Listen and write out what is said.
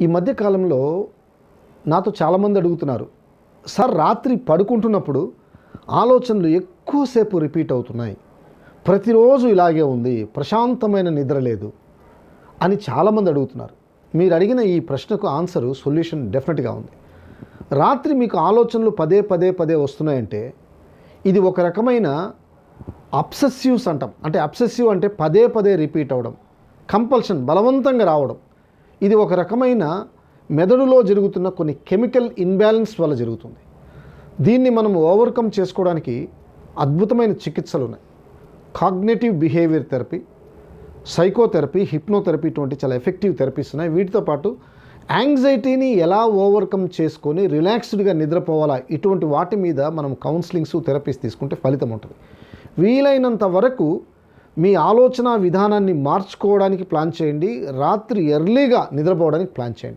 ఈ మధ్య కాలంలో నాతో చాలామంది అడుగుతున్నారు సార్ రాత్రి పడుకుంటున్నప్పుడు ఆలోచనలు ఎక్కువసేపు రిపీట్ అవుతున్నాయి. ప్రతిరోజు ఇలాగే ఉంది ప్రశాంతమైన నిద్ర లేదు అని చాలామంది అడుగుతున్నారు. మీరు అడిగిన ఈ ప్రశ్నకు ఆన్సరు సొల్యూషన్ డెఫినెట్గా ఉంది. రాత్రి మీకు ఆలోచనలు పదే పదే పదే వస్తున్నాయంటే ఇది ఒక రకమైన అబ్సెసివ్స్ అంటాం. అంటే అబ్సెసివ్ అంటే పదే పదే రిపీట్ అవ్వడం కంపల్షన్ బలవంతంగా రావడం. ఇది ఒక రకమైన మెదడులో జరుగుతున్న కొన్ని కెమికల్ ఇన్బ్యాలెన్స్ వల్ల జరుగుతుంది. దీన్ని మనం ఓవర్కమ్ చేసుకోవడానికి అద్భుతమైన చికిత్సలు ఉన్నాయి. Cognitive behaviour therapy psychotherapy hypnotherapy ఇటువంటి చాలా ఎఫెక్టివ్ థెరపీస్ ఉన్నాయి. వీటితో పాటు యాంగ్జైటీని ఎలా ఓవర్కమ్ చేసుకొని రిలాక్స్డ్గా నిద్రపోవాలా ఇటువంటి వాటి మీద మనం కౌన్సిలింగ్స్ థెరపీస్ తీసుకుంటే ఫలితం ఉంటుంది. వీలైనంత వరకు మీ ఆలోచన విధానాన్ని మార్చుకోవడానికి ప్లాన్ చేయండి. రాత్రి ఎర్లీగా నిద్రపోవడానికి ప్లాన్ చేయండి.